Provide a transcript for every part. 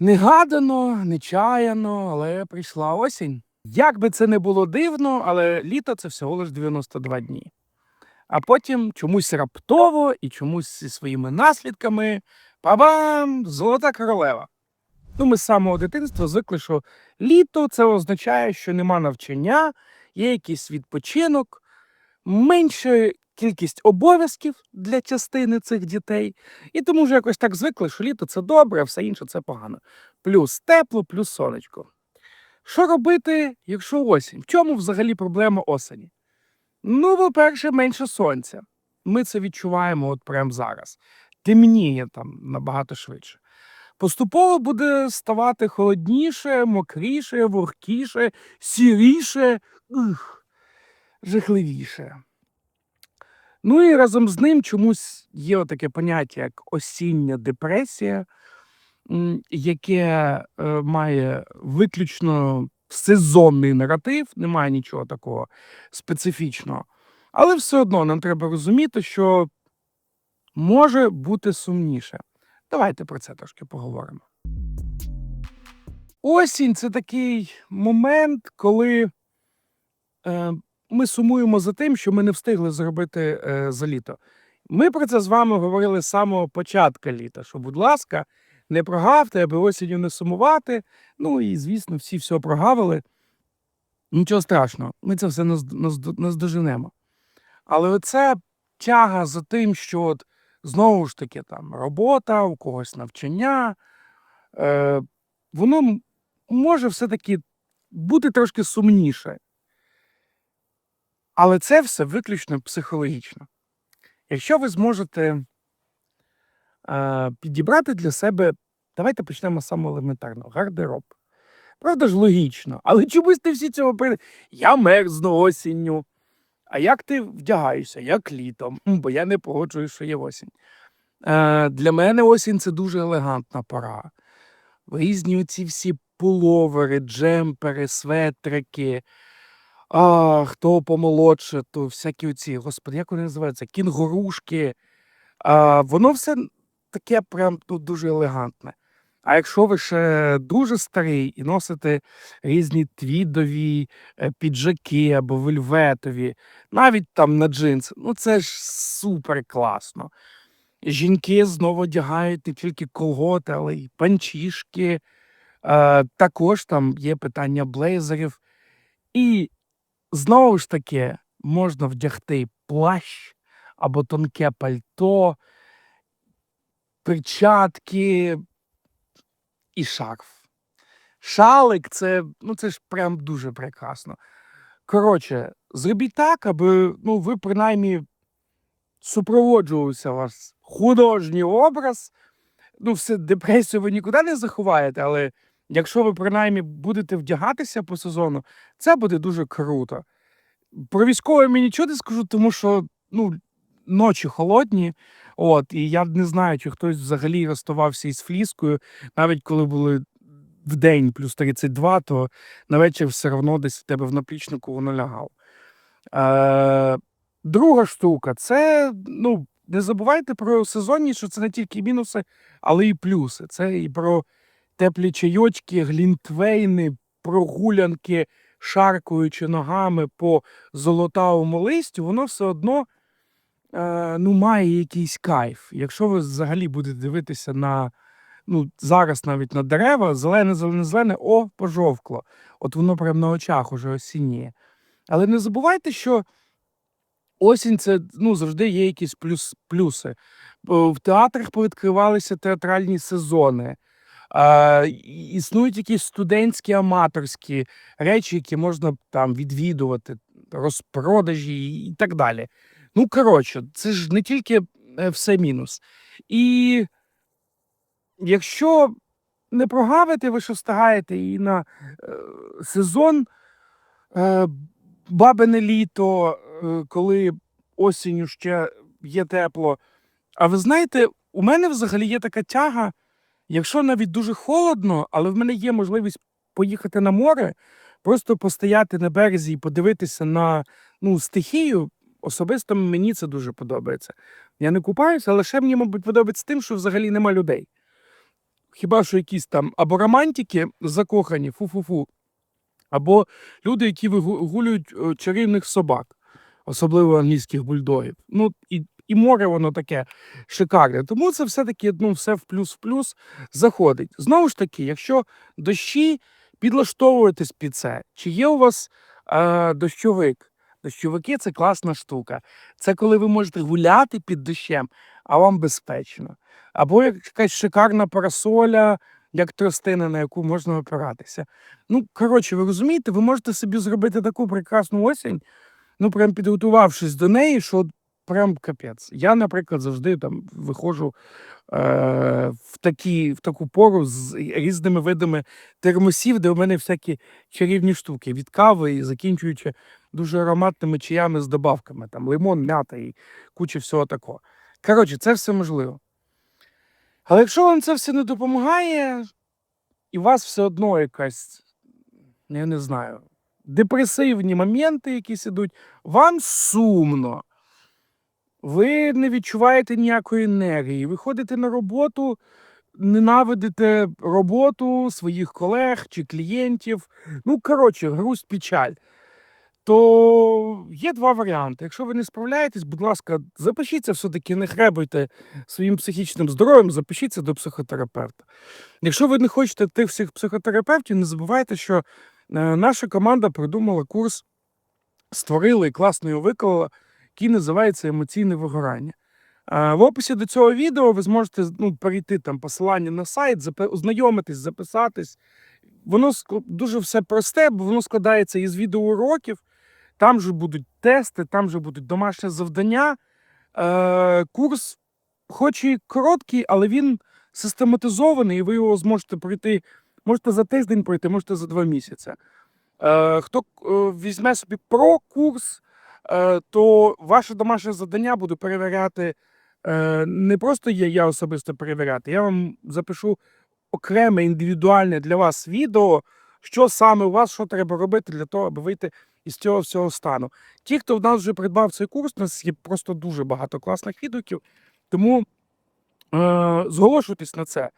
Негадано, нечаяно, але прийшла осінь. Як би це не було дивно, але літо це всього лиш 92 дні. А потім чомусь раптово і чомусь зі своїми наслідками па-бам! Золота королева. Ну, ми з самого дитинства звикли, що літо це означає, що нема навчання, є якийсь відпочинок, менша кількість обов'язків для частини цих дітей. І тому вже якось так звикли, що літо це добре, а все інше це погано. Плюс тепло, плюс сонечко. Що робити, якщо осінь? В чому взагалі проблема осені? Ну, по-перше, менше сонця. Ми це відчуваємо от прямо зараз. Темніє там набагато швидше. Поступово буде ставати холодніше, мокріше, вогкіше, сіріше, ух, жахливіше. Ну і разом з ним чомусь є таке поняття, як осіння депресія, яке е, має виключно сезонний наратив, немає нічого такого специфічного. Але все одно нам треба розуміти, що може бути сумніше. Давайте про це трошки поговоримо. Осінь це такий момент, коли е, ми сумуємо за тим, що ми не встигли зробити е, за літо. Ми про це з вами говорили з самого початку літа, що, будь ласка, не прогавте, аби осінню не сумувати. Ну і, звісно, всі все прогавили. Нічого страшного, ми це все назд- назд- наздоженемо. Але оце тяга за тим, що от, знову ж таки там робота, у когось навчання, е, воно може все-таки бути трошки сумніше. Але це все виключно психологічно. Якщо ви зможете е, підібрати для себе, давайте почнемо з самого елементарного гардероб. Правда ж, логічно, але чомусь не всі цього при... Я мерзну осінню. А як ти вдягаєшся? Як літом, бо я не погоджуюсь, що є осінь. Е, для мене осінь це дуже елегантна пора. Різні оці всі пуловери, джемпери, светрики. А, хто помолодше, то всякі оці, господи, як вони називаються? Кінгурушки. А, воно все таке прям ну, дуже елегантне. А якщо ви ще дуже старий і носите різні твідові е, піджаки або вельветові, навіть там на джинси, ну це ж супер класно. Жінки знову одягають не тільки колготи, але й панчішки. Також там є питання блейзерів. І знову ж таки можна вдягти плащ або тонке пальто, перчатки і шарф. Шалик це, ну, це ж прям дуже прекрасно. Коротше, зробіть так, аби ну, ви принаймні супроводжувався ваш художній образ. Ну, все, депресію ви нікуди не заховаєте, але якщо ви принаймні будете вдягатися по сезону, це буде дуже круто. Про військове мені нічого не скажу, тому що ну, ночі холодні. От, і я не знаю, чи хтось взагалі розставався із фліскою, навіть коли були в день плюс 32, то на вечір все одно десь в тебе в наплічнику воно лягало. Е, друга штука це ну, не забувайте про сезонність, що це не тільки мінуси, але і плюси. Це і про теплі чайочки, глінтвейни, прогулянки, шаркуючи ногами по золотавому листю, воно все одно е, ну, має якийсь кайф. Якщо ви взагалі будете дивитися на ну, зараз навіть на дерева, зелене, зелене, зелене, о, пожовкло. От воно прямо на очах уже осінніє. Але не забувайте, що осінь це ну, завжди є якісь плюс, плюси. В театрах повідкривалися театральні сезони. І- існують якісь студентські аматорські речі, які можна там відвідувати, розпродажі і так далі. Ну, коротше, це ж не тільки е, все мінус. І якщо не прогавите, ви що встигаєте і на е, сезон е, бабине літо, е, коли осінню ще є тепло. А ви знаєте, у мене взагалі є така тяга, якщо навіть дуже холодно, але в мене є можливість поїхати на море, просто постояти на березі і подивитися на ну, стихію. Особисто мені це дуже подобається. Я не купаюся, але мені, мабуть, подобається тим, що взагалі нема людей. хіба що якісь там або романтики закохані, фу-фу-фу, або люди, які вигулюють е, чарівних собак, особливо англійських бульдогів. Ну, і, і море воно таке шикарне. Тому це все-таки ну, все в плюс в плюс заходить. Знову ж таки, якщо дощі підлаштовуєтесь під це, чи є у вас е, дощовик? Дощовики це класна штука. Це коли ви можете гуляти під дощем, а вам безпечно. Або як якась шикарна парасоля, як тростина, на яку можна опиратися. Ну, коротше, ви розумієте, ви можете собі зробити таку прекрасну осінь, ну, прям підготувавшись до неї, що прям капець. Я, наприклад, завжди там виходжу е, в, такі, в таку пору з різними видами термосів, де у мене всякі чарівні штуки від кави і закінчуючи дуже ароматними чаями з добавками, там лимон, м'ята і куча всього такого. Коротше, це все можливо. Але якщо вам це все не допомагає, і у вас все одно якась, я не знаю, депресивні моменти якісь ідуть, вам сумно, ви не відчуваєте ніякої енергії, ви ходите на роботу, ненавидите роботу своїх колег чи клієнтів. Ну, коротше, грусть печаль. То є два варіанти. Якщо ви не справляєтесь, будь ласка, запишіться все-таки, не хребуйте своїм психічним здоров'ям, запишіться до психотерапевта. Якщо ви не хочете тих всіх психотерапевтів, не забувайте, що е, наша команда придумала курс, створила і класно його виклала, який називається емоційне вигорання. В описі до цього відео ви зможете ну, перейти там посилання на сайт, ознайомитись, записатись. Воно дуже все просте, бо воно складається із відеоуроків. Там же будуть тести, там же будуть домашні завдання. Е, курс, хоч і короткий, але він систематизований, і ви його зможете пройти. Можете за тиждень пройти, можете за два місяці. Е, хто е, візьме собі про курс, то ваше домашнє завдання буду перевіряти. Е, не просто є я особисто перевіряти, я вам запишу окреме індивідуальне для вас відео, що саме у вас, що треба робити для того, аби вийти із цього всього стану. Ті, хто в нас вже придбав цей курс, у нас є просто дуже багато класних відгуків, тому е, зголошуйтесь на це.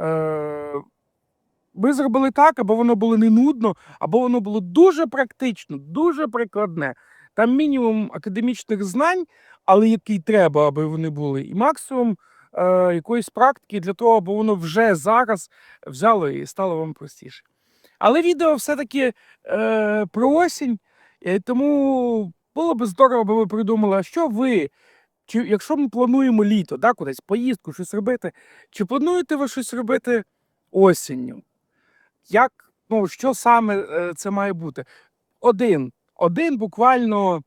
Е, ви зробили так, або воно було не нудно, або воно було дуже практично, дуже прикладне. Там мінімум академічних знань, але який треба, аби вони були, і максимум е, якоїсь практики для того, аби воно вже зараз взяло і стало вам простіше. Але відео все-таки е, про осінь, е, тому було б здорово, аби ви придумали, що ви, чи якщо ми плануємо літо, да, кудись поїздку, щось робити, чи плануєте ви щось робити осінню? Як, ну, що саме е, це має бути? Один, один буквально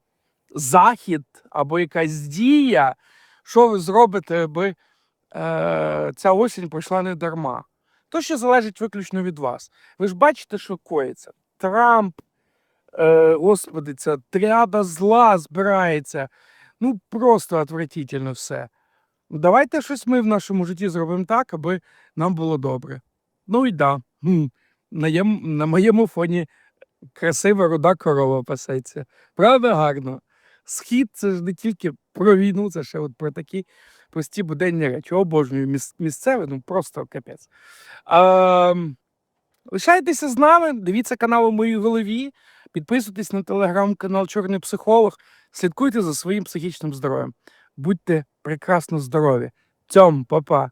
захід або якась дія, що ви зробите, аби е, ця осінь пройшла не дарма. То, що залежить виключно від вас. Ви ж бачите, що коїться. Трамп, е, господи, ця тріада зла збирається. Ну, просто отвратительно все. Давайте щось ми в нашому житті зробимо так, аби нам було добре. Ну і да. На, єм, на моєму фоні красива руда корова пасеться. Правда, гарно. Схід це ж не тільки про війну, це ще от про такі прості буденні речі. Обожнюю міс- місцеве, ну просто капець. А, лишайтеся з нами, дивіться канал у моїй голові, підписуйтесь на телеграм-канал Чорний Психолог, слідкуйте за своїм психічним здоров'ям. Будьте прекрасно здорові. Цьом, папа.